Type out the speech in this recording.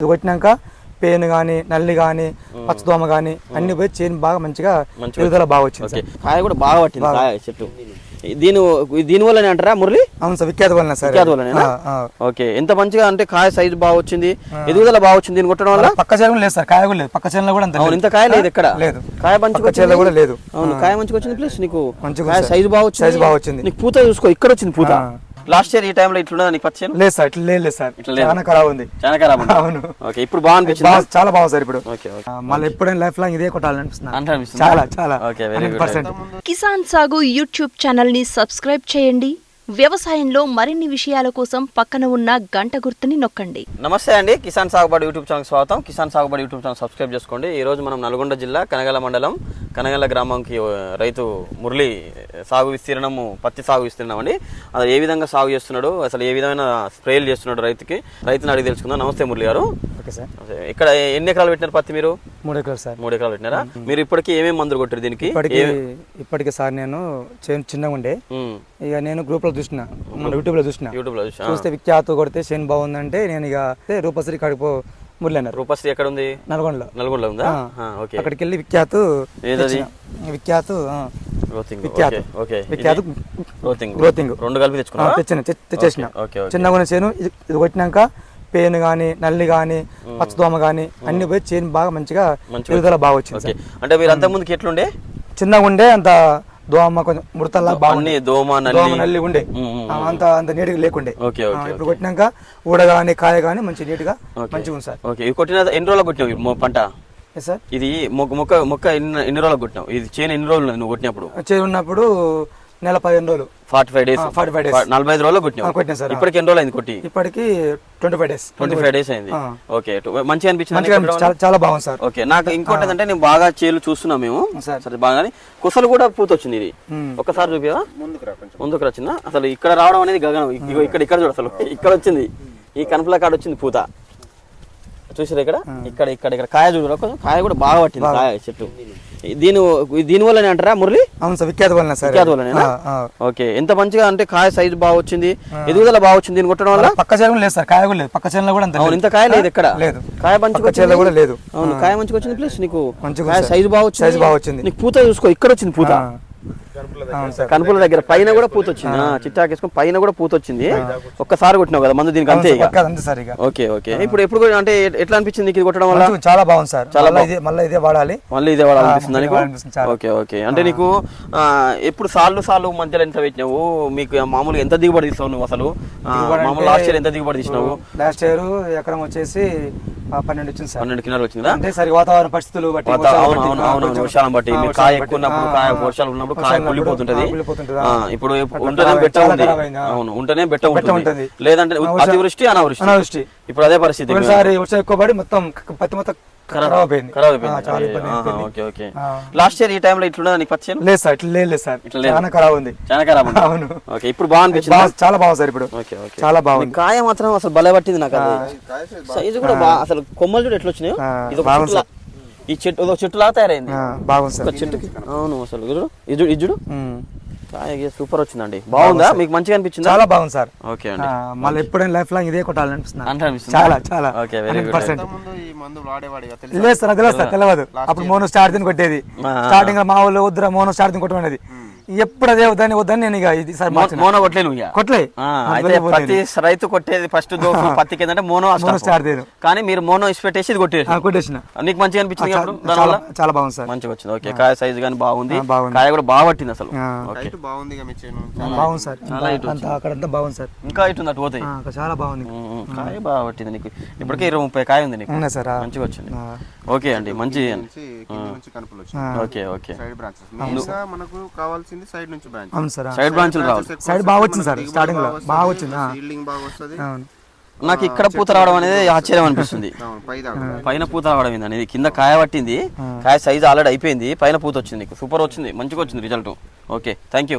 ఇది కొట్టినాక పేను కానీ నల్లి కానీ పచ్చదోమ కానీ అన్ని పోయి చేను బాగా మంచిగా ఎదుగుదల బాగా వచ్చింది కాయ కూడా బాగా పట్టింది కాయ చెట్టు. దీని దీని వల్లనే అంటారా మురళి? అవును సార్ విఖ్యాత వలన సార్. విఖ్యాత ఆ. ఓకే. ఎంత మంచిగా అంటే కాయ సైజు బాగా వచ్చింది ఎదుగుదల బాగా వచ్చింది దీన్ని కొట్టడం వల్ల? పక్క చేను లేదు సార్ కాయ కూడా లేదు. పక్క చేనులో కూడా అంత. ఇంత కాయ లేదు ఎక్కడ? లేదు. కాయ వచ్చింది. కూడా లేదు. అవును కాయ మంచిగా వచ్చింది ప్లస్ నీకు మంచిగా కాయ సైజు బాగా వచ్చింది. సైజు బాగా వచ్చింది. నీకు పూత చూసుకో ఇక్కడ వచ్చింది పూత. లాస్ట్ ఇయర్ ఈ టైంలో ఇట్లున్నదా నీకు పచ్చేను లేదు సార్ ఇట్లా లేదు సార్. ఇట్లా లేదు. చాలా ఖరాబ్ ఉంది. చాలా ఖరాబ్ ఉంది. అవును. ఓకే ఇప్పుడు బాగా అనిపించింది? బాగా చాలా బాగుంది సార్ ఇప్పుడు. Okay okay. ఆ, మళ్ళీ ఎప్పుడైనా లైఫ్ లాంగ్ ఇదే అంటే అనిపిస్తుందా? చాలా చాలా. ఓకే వెరీ గుడ్ కిసాన్ సాగు యూట్యూబ్ ఛానల్ని సబ్స్క్రైబ్ చేయండి. వ్యవసాయంలో మరిన్ని విషయాల కోసం పక్కన ఉన్న గంట గుర్తుని నొక్కండి. నమస్తే అండి కిసాన్ సాగుబడి యూట్యూబ్ ఛానల్ స్వాగతం. కిసాన్ సాగుబడి యూట్యూబ్ ఛానల్ సబ్స్క్రైబ్ చేసుకోండి. ఈ రోజు మనం నల్గొండ జిల్లా కనగల మండలం కనగల గ్రామంకి రైతు మురళి సాగు విస్తీర్ణము పత్తి సాగు విస్తీర్ణం అండి. అసలు ఏ విధంగా సాగు చేస్తున్నాడు అసలు ఏ విధమైన స్ప్రేలు చేస్తున్నాడు రైతుకి? రైతుని అడిగి తెలుసుకుందాం. నమస్తే మురళి గారు. Okay sir. ఇక్కడ ఎన్ని ఎకరాలు పెట్టినారు పత్తి మీరు? మూడు ఎకరాలు సార్. మూడు ఎకరాలు పెట్టినారా? మీరు ఇప్పటికి ఏమేమి మందులు కొట్టారు దీనికి? ఇప్పటికి ఇప్పటికి సార్ నేను చేను చిన్నగా ఉండే. ఇక నేను గ్రూప్లో చూసిన. మన యూట్యూబ్లో చూసిన. యూట్యూబ్లో చూసా చూస్తే విఖ్యాత కొడితే చేను బాగుందంటే నేను ఇక రూపశ్రీ కడుపు మురళి రూపశ్రీ ఎక్కడ ఉంది నల్గొండలో. నల్గొండలో ఉందా? ఓకే. అక్కడికి వెళ్ళి విఖ్యాత ఏదది? విఖ్యాత గ్రోతింగ్ విఖ్యాత. Okay okay. విఖ్యాత గ్రోతింగ్ గ్రోతింగ్ రెండు కలిపి తెచ్చుకున్నా తెచ్చిన తెచ్చేసిన. చిన్నగా చేను ఇది కొట్టినాక పేను కానీ నల్లి కానీ పచ్చదోమ కానీ అన్ని పోయి చేను బాగా మంచిగా ఎదుగుదల బాగా వచ్చింది. అంటే మీరు అంత ముందుకి ఎట్లుండే? చిన్నగా ఉండే అంత దోమ కొంచెం ముడతల్లా అన్ని బాగుండే దోమ నల్లి. ఉండే. అంత అంత నీట్గా లేకుండే. ఇప్పుడు కొట్టినాక ఊడ కానీ కాయ కానీ మంచి నీట్గా. మంచిగా ఉంది సార్. ఓకే. కొట్టిన ఎన్ని రోజులకు కొట్టినావు పంట? సార్ ఇది మొక్క మొక్క మొక్క ఎన్ని ఎన్ని రోజులకు కొట్టినావు? ఇది చేను ఎన్ని రోజులు నువ్వు కొట్టినప్పుడు? చేను ఉన్నప్పుడు నెల పదిహేను రోజులు? Forty five days. Forty five days. నలభై ఐదు రోజులు ఆ, కొట్టినావు కొట్టినా సార్. ఇప్పటికి ఎన్ని రోజులు అయింది కొట్టి? ఇప్పటికి twenty five days. Twenty five days అయింది. ఓకే మంచిగా అనిపించింది. చాలా చాలా బాగుంది సార్. ఓకే నాకు ఇంకోటి ఏంటంటే నేను బాగా చేలు చూస్తున్నాం మేము. సార్. సరే బాగానే కుసలు కూడా పూత వచ్చింది ఇది. ఉమ్. ఒక్కసారి చూపివా? ముందుకు వచ్చిందా అసలు ఇక్కడ రావడం అనేది గగనం. ఇక్కడ ఇక్కడ చూడు అసలు. ఇక్కడ వచ్చింది. ఈ కనుపుల కాడ వచ్చింది పూత. చూసారు ఇక్కడ? ఇక్కడ ఇక్కడ ఇక్కడ. కాయ చూడు కొంచెం. కాయ కూడా బాగా పట్టింది కాయ చెట్టు. దీని దీని వల్లనే అంటారా మురళి? అవును సార్ విఖ్యాత వలన సార్. విఖ్యాత ఆ. ఓకే. ఎంత మంచిగా అంటే కాయ సైజు బాగా వచ్చింది ఎదుగుదల బాగా వచ్చింది దీన్ని కొట్టడం వల్ల? పక్క చేను లేదు సార్ కాయ కూడా లేదు. పక్క చేనులో కూడా అంత. ఇంత కాయ లేదు ఎక్కడ లేదు. కాయ మంచిగా. కూడా లేదు. అవును కాయ మంచిగా వచ్చింది ప్లస్ నీకు మంచిగా ఉంది సైజు బాగా వచ్చింది. సైజు బాగా వచ్చింది. నీకు పూత చూసుకో ఇక్కడ వచ్చింది పూత. కనుపుల దగ్గర పైన కూడా పూత వచ్చింది. చిట్టాకేసుకొని పైన కూడా పూత వచ్చింది. ఒక్కసారి కొట్టినావు కదా మందు దీనికి అంతే ఇక. పక్క అంతే సార్ ఇక. Okay okay. ఇప్పుడు ఎప్పుడు కూడా అంటే ఎట్లా అనిపించింది నీకు ఇది కొట్టడం వల్ల? చాలా బాగుంది సార్. మళ్ళీ ఇదే మళ్ళీ ఇదే వాడాలి. మళ్ళీ ఇదే వాడాలనిపిస్తుందా చాలా. Okay okay. అంటే నీకు ఎప్పుడు సార్లు సార్లు మధ్యలో ఎంత పెట్టినావు? మీకు మామూలుగా ఎంత దిగుబడి తీస్తావు నువ్వు అసలు? మామూలు లాస్ట్ ఇయర్ ఎంత దిగుబడి తీసినావు? లాస్ట్ ఇయర్ ఎకరం వచ్చేసి పన్నెండు వచ్చింది సార్. పన్నెండు కిలోలు వచ్చిందా? అంటే సరి వాతావరణ పరిస్థితులు బట్టి అవును అవును అవును వర్షాలను బట్టి. మీరు కాయ ఎక్కువ ఉన్నప్పుడు కాయ వర్షాలు ఉన్నప్పుడు కాయ కుళ్ళిపోతుంటది. ఇప్పుడు ఉంటేనే బెట్ట ఉంది. అవును ఉంటేనే బెట్ట ఉంటుంది. లేదంటే అతివృష్టి అనావృష్టి. అనావృష్టి. ఇప్పుడు అదే పరిస్థితి. ఒకసారి వర్షం ఎక్కువ పడి మొత్తం పత్తి మొత్తం ఖరాబ్ అయిపోయింది. ఖరాబ్ అయిపోయింది. Okay okay. లాస్ట్ ఇయర్ ఈ టైంలో ఇట్లున్నదా నీకు పచ్చి? లేదు సార్ ఇట్లా లేదు సార్. ఇట్లా. చాలా ఖరాబ్ ఉంది. చాలా ఖరాబ్ ఉంది. అవును. ఓకే ఇప్పుడు బాగా చాలా బాగుంది సార్ ఇప్పుడు. Okay okay. చాలా బాగుంది. కాయ మాత్రం అసలు భలే పట్టింది నాకు అది. సైజు కూడా బాగా అసలు కొమ్మలు చూడు ఎట్లా వచ్చినాయో ఇది బాగుంది ఈ చెట్టు చెట్టు లాగా తయారైంది. బాగుంది సార్. చెట్టుకి. అవును అసలు ఇది. కాయ సూపర్ వచ్చిందండి. బాగుందా? మీకు మంచిగా అనిపించిందా? చాలా బాగుంది సార్. ఓకే అండి. మళ్ళీ ఎప్పుడైనా లైఫ్ లాంగ్ ఇదే కొట్టాలనిపిస్తుంది? చాలా చాలా. ఓకే వెరీ గుడ్ లేదు సార్ తెలియదు సార్ తెలియదు అప్పుడు మోనో స్టార్ట్ తిని కొట్టేది. స్టార్టింగ్ మా వాళ్ళు వద్దురా మోనో స్టార్ట్ తిని కొట్టమనేది ఎప్పుడు అదే వద్దని వద్దని నేను ఇక ఇది సార్ మోనో కొట్టలే ఆ, అయితే ప్రతి రైతు కొట్టేది ఫస్ట్ దోసు పత్తికి ఏంటంటే మోనో స్టార్ట్ చేయదు. కానీ మీరు మోనో ఇసి పెట్టేసి ఇది కొట్టేసి. కొట్టేసిన. నీకు మంచిగా అనిపించింది దానివల్ల? చాలా బాగుంది సార్. మంచిగా వచ్చింది. ఓకే కాయ సైజు కానీ బాగుంది. కాయ కూడా బాగా పట్టింది అసలు. బాగుంది బాగుంది సార్. చాలా ఇటు అంతా అక్కడంతా బాగుంది సార్. ఇంకా ఇటు ఉంది అటు పోతాయి చాలా బాగుంది. కాయ బాగా పట్టింది నీకు. ఇప్పటికే ఇరవై ముప్పై కాయ ఉంది నీకు. సార్. మంచిగా వచ్చింది. ఓకే అండి మంచి ఓకే ఓకే. సైడ్ బ్రాంచెస్ కావాల్సింది సైడ్ నుంచి బ్రాంచ్. అవును సార్. సైడ్ బ్రాంచ్లు రావాలి సైడ్ బాగా వచ్చింది సార్ స్టార్టింగ్లో బాగా వచ్చింది బాగా వస్తుంది. అవును. నాకు ఇక్కడ పూత రావడం అనేది ఆశ్చర్యం అనిపిస్తుంది. అవును, పై దాకా. పైన పూత రావడం ఏంది అనేది కింద కాయ పట్టింది కాయ సైజ్ ఆల్రెడీ అయిపోయింది పైన పూత వచ్చింది సూపర్ వచ్చింది మంచిగా వచ్చింది రిజల్ట్ ఓకే థ్యాంక్ యూ